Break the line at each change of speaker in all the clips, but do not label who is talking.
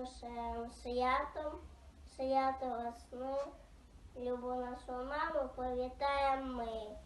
лише святом, свято весни, любу нашу маму, повітаємо ми.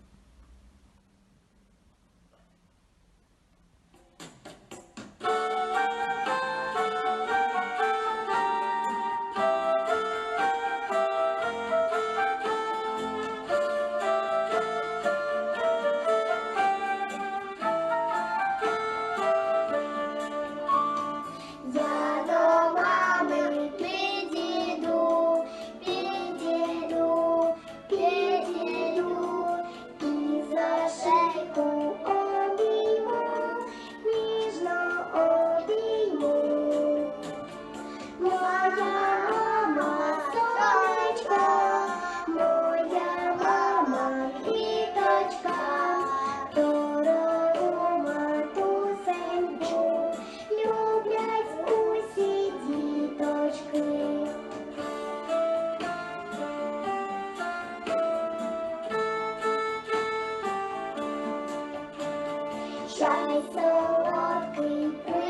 try so hard, we pray.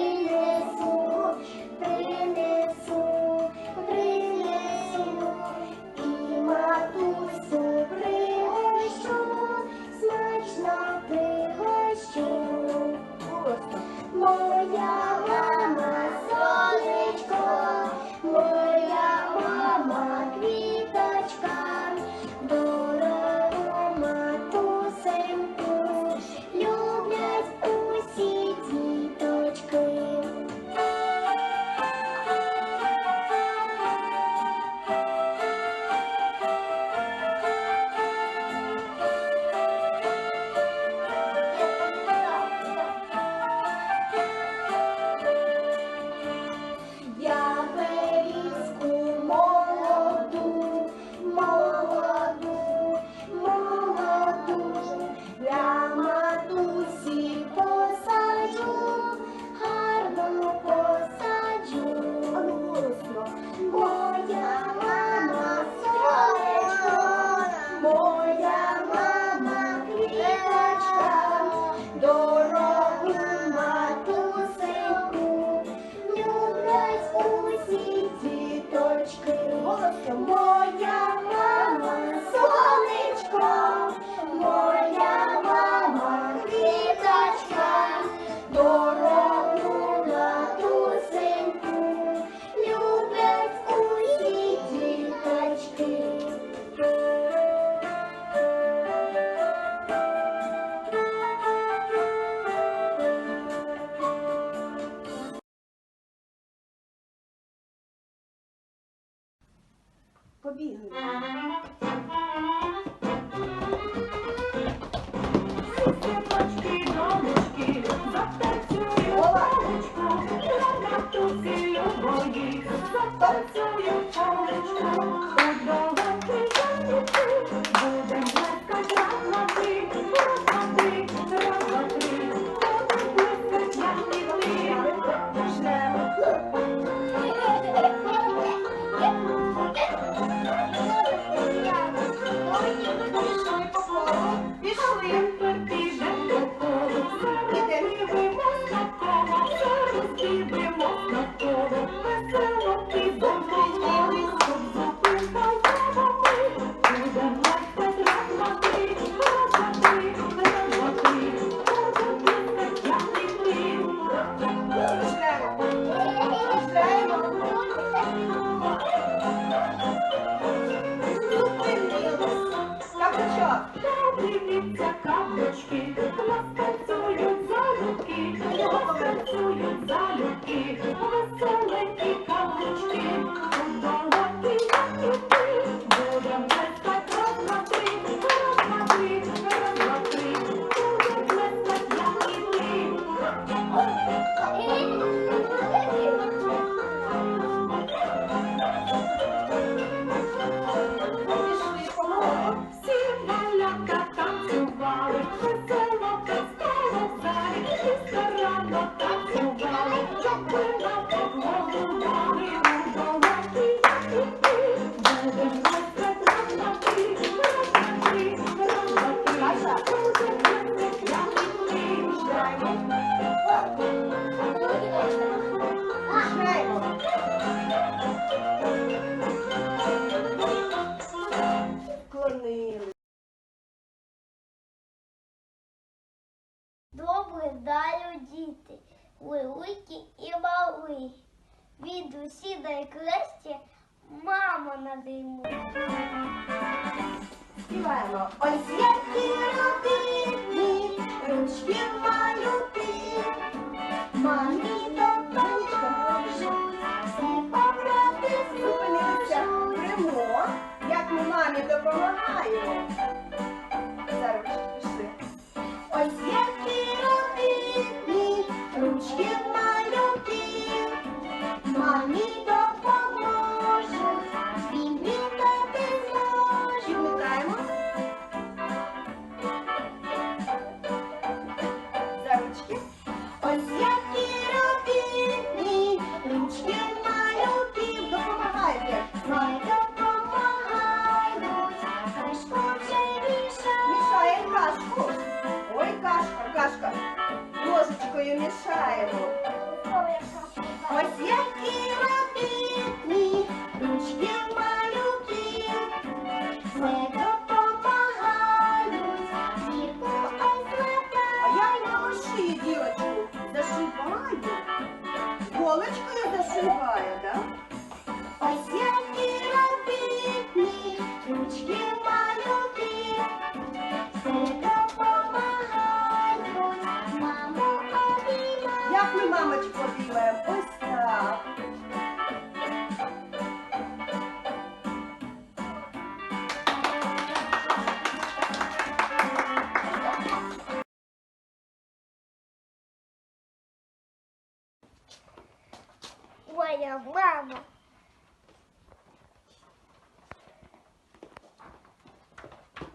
bị hử Ai
xem
Usually заборонили.
Добре даю діти, великі і мали. Від усі найкраще мама надиму.
Співаємо. Ось є Borneo. Bible.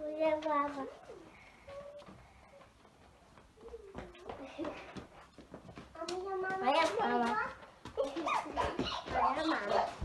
我要爸爸我要妈妈我要妈妈。我要妈妈。